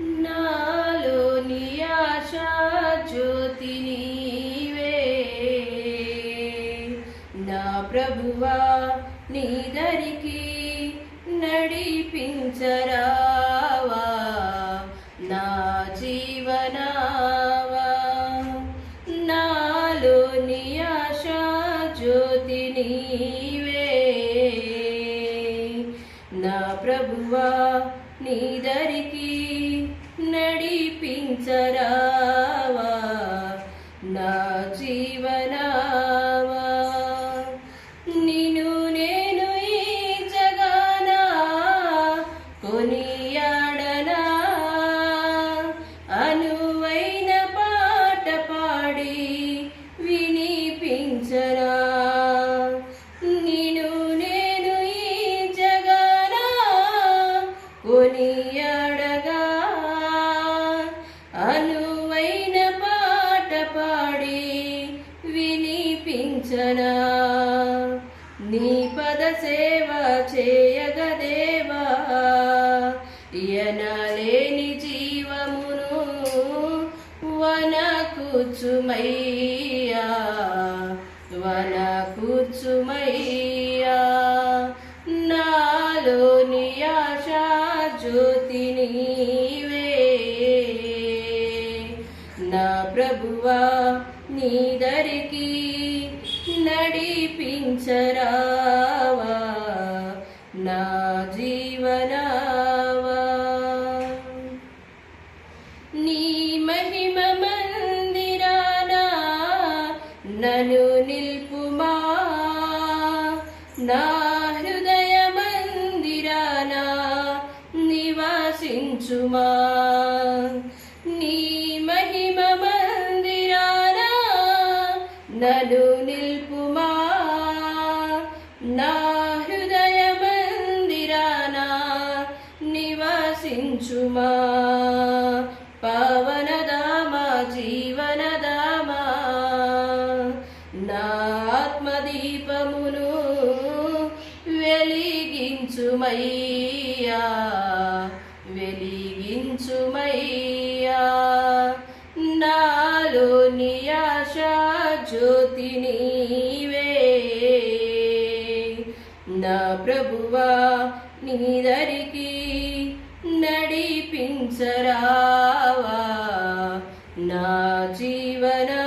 నాలోని ఆశా జ్యోతి నీవే. నా ప్రభువా నీ దరికి నడిపించరావా. నా జీవనావా. నాలోని ఆశా జ్యోతి నీవే. నా ప్రభువా నీ चरा పాడి వినిపించనా. నీ పద సేవ చేయగదేవా ఎనలేని జీవమును వన కూర్చుమయ్యా ప్రభువా నీదరికి నడిపించరావా నా జీవనావా. నీ మహిమ మందిరానా నను నిల్పుమా నా హృదయ మందిరానా నివాసించుమా. నను నిల్పుమా. నా హృదయ మందిరానా నివాసించుమా. పవనదామా జీవనదామా. నా ఆత్మదీపమును వెలిగించుమయ్యా. వెలిగించుమయ్యా. నాలోనియా జ్యోతి నీవే. నా ప్రభువా నీదరికి నడిపించరావా. నా జీవనా